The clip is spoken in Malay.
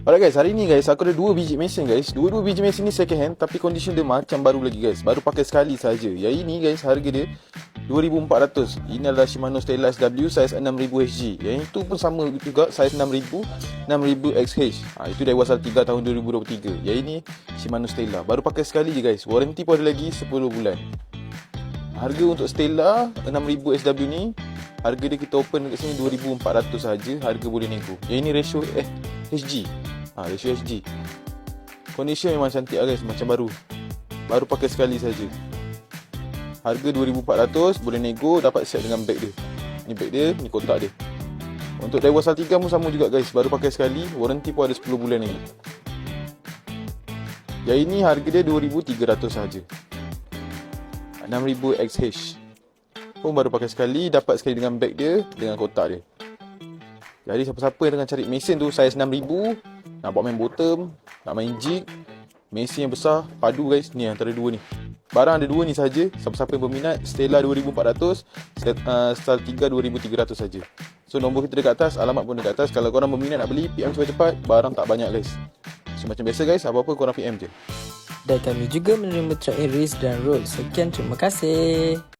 Alright guys, hari ni guys aku ada dua biji mesin guys. Dua-dua biji mesin ni second hand tapi condition dia macam baru lagi guys. Baru pakai sekali saja. Yang ini guys harga dia 2400. Ini adalah Shimano Stella SW saiz 6000 HG. Yang itu pun sama juga saiz 6000 6000 XH. Ha, itu dari wasal 3 tahun 2023. Yang ini Shimano Stella. Baru pakai sekali je guys. Warranty pun ada lagi 10 bulan. Harga untuk Stella 6000 SW ni Harga dia kita open dekat sini 2400 saja. Harga boleh nego. Yang ini ratio eh HG. Ha, ratio HG. Condition memang cantik lah guys, macam baru. Baru pakai sekali saja. Harga 2400, boleh nego, dapat set dengan bag dia. Ni bag dia, ni kotak dia. Untuk Daiwa Sal 3 pun sama juga guys, baru pakai sekali, warranty pun ada 10 bulan lagi. Yang ini harga dia 2300 saja. 6000 XH pun baru pakai sekali dapat sekali dengan bag dia dengan kotak dia jadi siapa-siapa yang tengah cari mesin tu saiz 6000 nak buat main bottom nak main jig. Mesin yang besar padu guys. Ni antara dua ni. Barang ada dua ni saja. Siapa-siapa yang berminat Stella 2400 Stel- uh, Style 3 2300 saja. So nombor kita dekat atas alamat pun dekat atas. Kalau korang berminat nak beli PM cepat-cepat barang tak banyak guys. So macam biasa guys apa-apa korang PM je. Dan kami juga menerima track race dan roll. Sekian terima kasih.